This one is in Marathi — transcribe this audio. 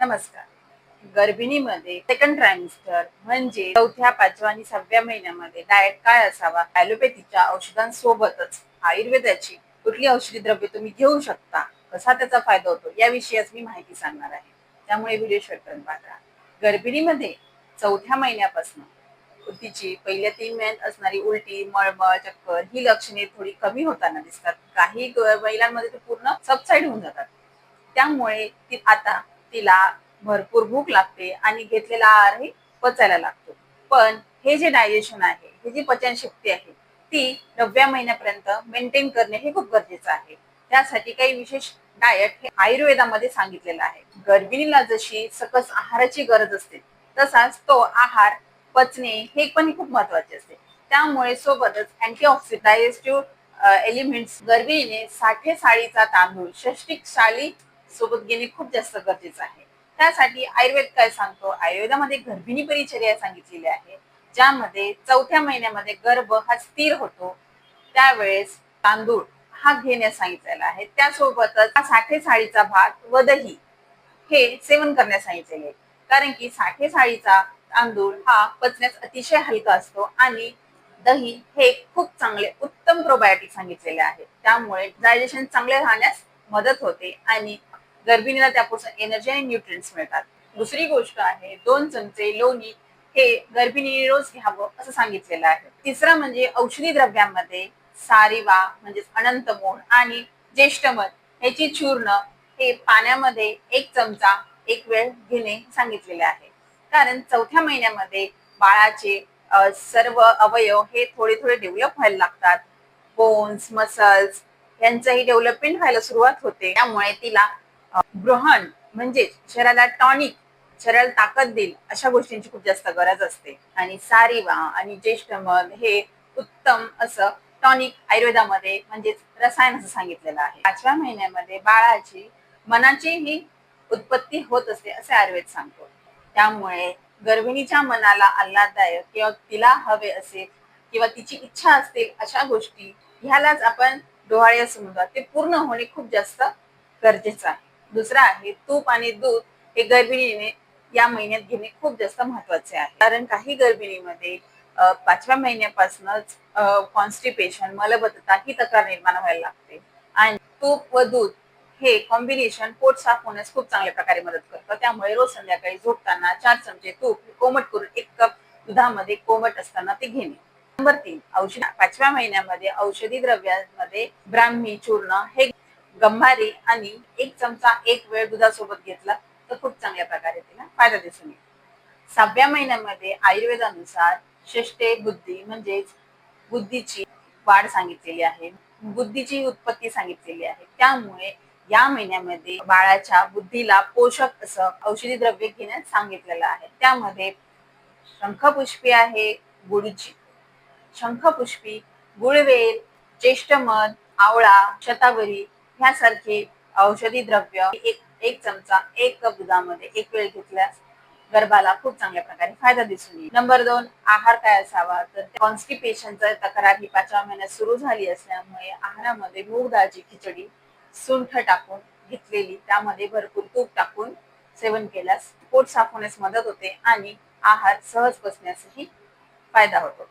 नमस्कार. गर्भिणीमध्ये सेकंड ट्रायमिस्टर म्हणजे चौथ्या पाचव्या आणि सहाव्या महिन्यामध्ये डाएट काय असावा? ॲलोपॅथीच्या औषधांसोबतच आयुर्वेदाची कुठली औषधी द्रव्य तुम्ही घेऊ शकता? कसा त्याचा फायदा होतो? याविषयी आज मी माहिती सांगणार आहे. त्यामुळे व्हिडिओ शेवटपर्यंत पाहता गर्भिणीमध्ये चौथ्या महिन्यापासून तिची पहिल्या तीन महिन्यात असणारी उलटी मळमळ चक्कर ही लक्षणे थोडी कमी होताना दिसतात. काही महिलांमध्ये ते पूर्ण सबसाईड होऊन जातात. त्यामुळे ती आता तिला भरपूर भूक लागते आणि घेतलेला आहारही पचायला लागतो. पण हे जे डायजेशन आहे ही जी पचनशक्ती आहे ती नवव्या महिन्यापर्यंत मेंटेन करणे हे खूप गरजेचं आहे. त्यासाठी काही विशेष डायट हे आयुर्वेदामध्ये सांगितलेलं आहे. गर्भिणीला जशी सकस आहाराची गरज असते तसाच तो आहार पचणे हे पण खूप महत्त्वाचे असते. त्यामुळे सोबतच अँटीऑक्सिडायजेस्टिव्ह एलिमेंट्स गर्भिणीने साठे साळीचा तांदूळ षष्टिक साळी सोबत घेणे खूप जास्त गरजेचं आहे. त्यासाठी आयुर्वेद काय सांगतो? आयुर्वेदामध्ये गर्भिणी परिचर्या सांगितलेली आहे ज्यामध्ये चौथ्या महिन्यामध्ये गर्भ हा स्थिर होतो. त्यावेळेस तांदूळ हा घेण्यास सांगितलेला आहे. त्यासोबतच साठे साळीचा भात व दही हे सेवन करण्यास सांगितलेले आहे. कारण की साठे साळीचा तांदूळ हा पचण्यास अतिशय हलका असतो आणि दही हे खूप चांगले उत्तम प्रोबायोटिक सांगितलेले आहे. त्यामुळे डायजेशन चांगले राहण्यास मदत होते आणि गर्भिणीला त्यापासून एनर्जी आणि न्यूट्रिएंट्स मिळतात. दुसरी गोष्ट आहे दोन चमचे लोणी हे गर्भिणी रोज घ्यावं असं सांगितलेलं आहे. तिसरं म्हणजे औषधी द्रव्यांमध्ये सारिवा म्हणजेच अनंतमोड आणि ज्येष्ठमध ह्याची चूर्ण हे पाण्यामध्ये एक चमचा एक वेळ घेणे सांगितलेले आहे. कारण चौथ्या महिन्यामध्ये बाळाचे सर्व अवयव हे थोडे थोडे डेव्हलप व्हायला लागतात. बोन्स मसल्स यांचंही डेव्हलपमेंट व्हायला सुरुवात होते. त्यामुळे तिला अ, ग्रहण म्हणजे शरीराला टॉनिक शरीराला ताकद देईल अशा गोष्टींची खूप जास्त गरज असते. आणि सारिवा आणि ज्येष्ठ मध हे उत्तम असं टॉनिक आयुर्वेदामध्ये म्हणजेच रसायन असं सांगितलेलं आहे. पाचव्या महिन्यामध्ये बाळाची मनाची ही उत्पत्ती होत असते असे आयुर्वेद सांगतो. त्यामुळे गर्भिणीच्या मनाला आल्हाददायक किंवा तिला हवे असेल किंवा तिची इच्छा असतील अशा गोष्टी ह्यालाच आपण डोहाळे असं म्हणतो. ते पूर्ण होणे खूप जास्त गरजेचं आहे. दुसरा आहे तूप आणि दूध हे गर्भिणीने या महिन्यात घेणे खूप जास्त महत्त्वाचे आहे. कारण काही गर्भिणीमध्ये पाचव्या महिन्यापासूनच कॉन्स्टिपेशन मलबद्धता ही तक्रार निर्माण व्हायला लागते. आणि तूप व दूध हे कॉम्बिनेशन पोट साफ होण्यास खूप चांगल्या प्रकारे मदत करतं. त्यामुळे रोज संध्याकाळी झोपताना चार चमचे तूप कोमट करून एक कप दुधामध्ये कोमट असताना ते घेणे. नंबर तीन औषध पाचव्या महिन्यामध्ये औषधी द्रव्यांमध्ये ब्राह्मी चूर्ण हे गंभारी आणि एक चमचा एक वेळ दुधासोबत घेतला तर खूप चांगल्या प्रकारे तिला फायदा दिसून येईल सहाव्या महिन्यामध्ये आयुर्वेदानुसार षष्टे बुद्धी म्हणजेच बुद्धीची वाढ सांगितलेली आहे. बुद्धीची उत्पत्ती सांगितलेली आहे. त्यामुळे या महिन्यामध्ये बाळाच्या बुद्धीला पोषक असं औषधी द्रव्य घेण्यास सांगितलेलं आहे. त्यामध्ये शंखपुष्पी आहे गुळची. शंखपुष्पी गुळवेल ज्येष्ठमध आवळा शतावरी ह्यासारखे औषधी द्रव्य एक एक चमचा एक कप दुधामध्ये एक वेळ घेतल्यास गर्भाला खूप चांगल्या प्रकारे फायदा दिसून येईल. नंबर दोन आहार काय असावा? तर कॉन्स्टिपेशनचा तक्रार ही पाचव्या महिन्यात सुरू झाली असल्यामुळे आहारामध्ये मूग डाळची खिचडी सुंठ टाकून घेतलेली त्यामध्ये भरपूर तूप टाकून सेवन केल्यास पोट साफ होण्यास मदत होते आणि आहार सहज पचण्यासही फायदा होतो.